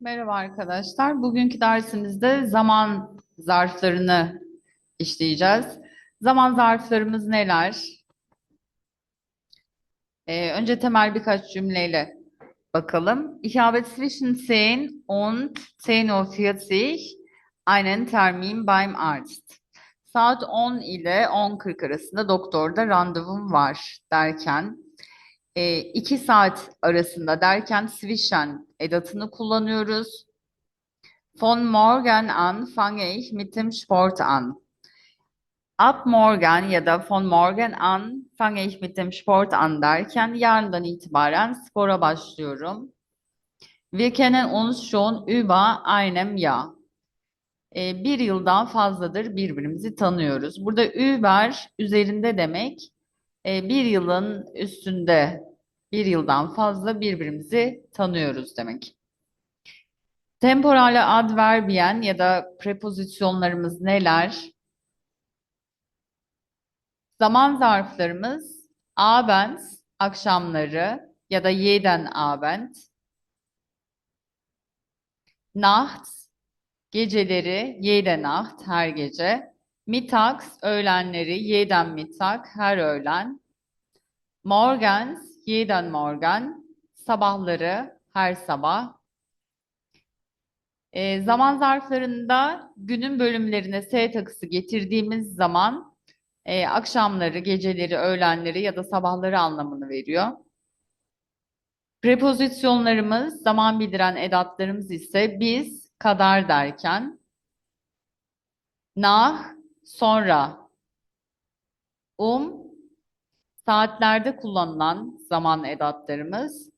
Merhaba arkadaşlar. Bugünkü dersimizde zaman zarflarını işleyeceğiz. Zaman zarflarımız neler? Ee, önce temel birkaç cümleyle bakalım. Ich habe zwischen 10 und 10.40 Uhr einen Termin beim Arzt. Saat 10 ile 10.40 arasında doktorda randevum var derken, 2 saat arasında derken zwischen edatını kullanıyoruz. Von morgen an fange ich mit dem Sport an. Ab morgen ya da von morgen an fange ich mit dem Sport an derken yarından itibaren spora başlıyorum. Wir kennen uns schon über einem Jahr. Ee, bir yıldan fazladır birbirimizi tanıyoruz. Burada über üzerinde demek. Ee, bir yılın üstünde, bir yıldan fazla birbirimizi tanıyoruz demek. Temporale adverbiyen ya da prepozisyonlarımız neler? Zaman zarflarımız Abend, akşamları ya da jeden Abend. Nacht, geceleri, jede Nacht, her gece. Mittags, öğlenleri, jeden Mittag, her öğlen. Morgens, jeden Morgen, sabahları, her sabah. E, zaman zarflarında günün bölümlerine S takısı getirdiğimiz zaman e, akşamları, geceleri, öğlenleri ya da sabahları anlamını veriyor. Prepozisyonlarımız, zaman bildiren edatlarımız ise biz, kadar derken, nach, sonra, um, saatlerde kullanılan zaman edatlarımız,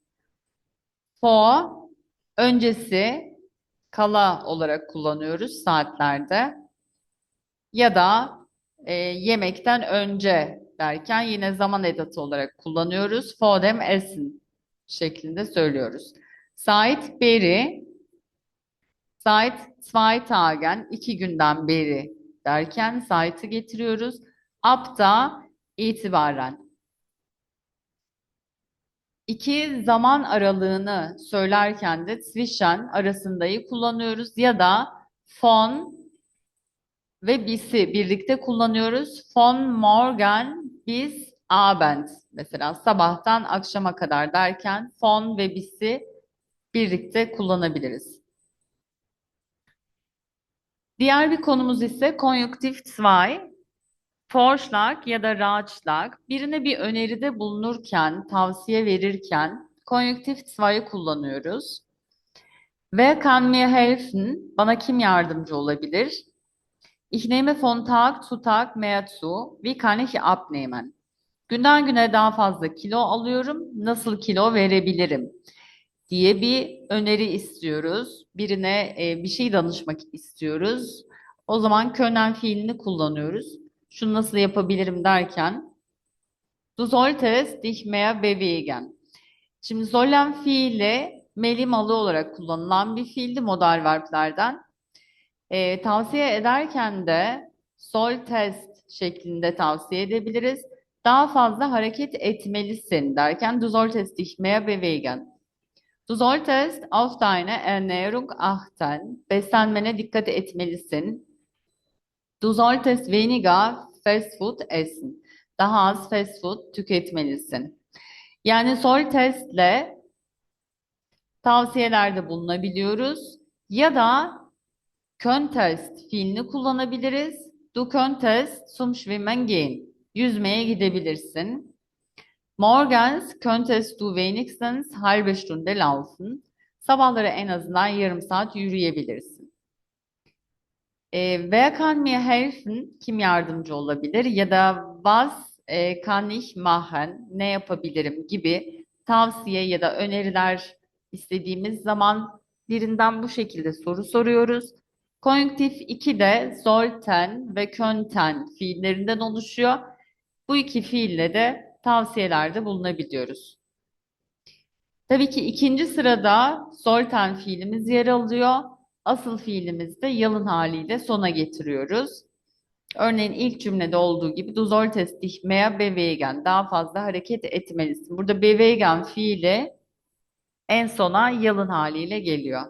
vor, öncesi, kala olarak kullanıyoruz saatlerde. Ya da e, yemekten önce derken yine zaman edatı olarak kullanıyoruz. Vor dem Essen şeklinde söylüyoruz. Seit beri, seit zwei Tagen, iki günden beri derken seit'i getiriyoruz. Da itibaren. İki zaman aralığını söylerken de zwischen arasındayı kullanıyoruz ya da von ve bis'i birlikte kullanıyoruz. Von morgen bis Abend mesela sabahtan akşama kadar derken von ve bis'i birlikte kullanabiliriz. Diğer bir konumuz ise konjunktif 2. Vorschlag ya da Ratschlag birine bir öneride bulunurken, tavsiye verirken konjunktif 2'yi kullanıyoruz. Wer kann mir helfen? Bana kim yardımcı olabilir? Ich nehme von Tag zu Tag mehr zu. Wie kann ich abnehmen? Günden güne daha fazla kilo alıyorum. Nasıl kilo verebilirim? Diye bir öneri istiyoruz. Birine e, bir şey danışmak istiyoruz. O zaman können fiilini kullanıyoruz. Şunu nasıl yapabilirim derken Du solltest dich mehr bewegen. Şimdi sollen fiili meli malı olarak kullanılan bir fiildi modal verblerden. E, tavsiye ederken de solltest şeklinde tavsiye edebiliriz. Daha fazla hareket etmelisin derken du solltest dich mehr bewegen. Du solltest auf deine Ernährung achten. Beslenmene dikkat etmelisin. Du solltest weniger fast food essen. Daha az fast food tüketmelisin. Yani solltest'le tavsiyelerde bulunabiliyoruz. Ya da könntest fiilini kullanabiliriz. Du könntest zum Schwimmen gehen. Yüzmeye gidebilirsin. Morgens könntest du wenigstens halbe Stunde laufen. Sabahları en azından yarım saat yürüyebilirsin. E, wer kann mir helfen? Kim yardımcı olabilir? Ya da was e, kann ich machen? Ne yapabilirim gibi tavsiye ya da öneriler istediğimiz zaman birinden bu şekilde soru soruyoruz. Konjunktif 2 de sollten ve könnten fiillerinden oluşuyor. Bu iki fiille de tavsiyelerde bulunabiliyoruz. Tabii ki ikinci sırada sollten fiilimiz yer alıyor. Asıl fiilimizi yalın haliyle sona getiriyoruz. Örneğin ilk cümlede olduğu gibi du solltest dich mehr bewegen. Daha fazla hareket etmelisin. Burada bewegen fiili en sona yalın haliyle geliyor.